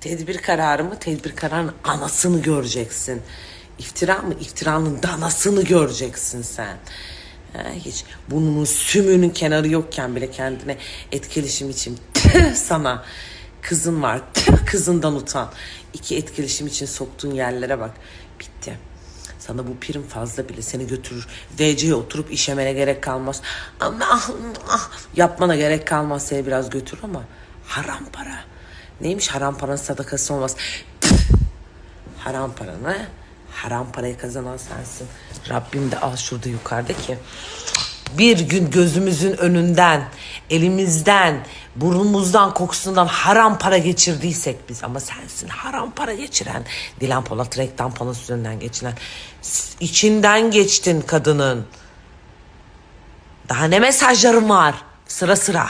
Tedbir kararı mı? Tedbir kararının anasını göreceksin. İftira mı? İftiranın danasını göreceksin sen. Ha, hiç burnunun sümüğünün kenarı yokken bile kendine etkileşim için sana kızın var tüh kızından utan. İki etkileşim için soktuğun yerlere bak. Bitti. Sana bu prim fazla bile seni götürür. VC'ye oturup işemene gerek kalmaz. Ah, ah, yapmana gerek kalmaz seni biraz götür ama haram para. Neymiş haram paranın sadakası olmaz. Haram paranı, haram parayı kazanan sensin. Rabbim de al şurada yukarıda ki bir gün gözümüzün önünden, elimizden, burnumuzdan, kokusundan haram para geçirdiysek biz ama sensin haram para geçiren, Dilan Polat reklam panosu üzerinden geçiren, içinden geçtin kadının. Daha ne mesajlarım var sıra sıra.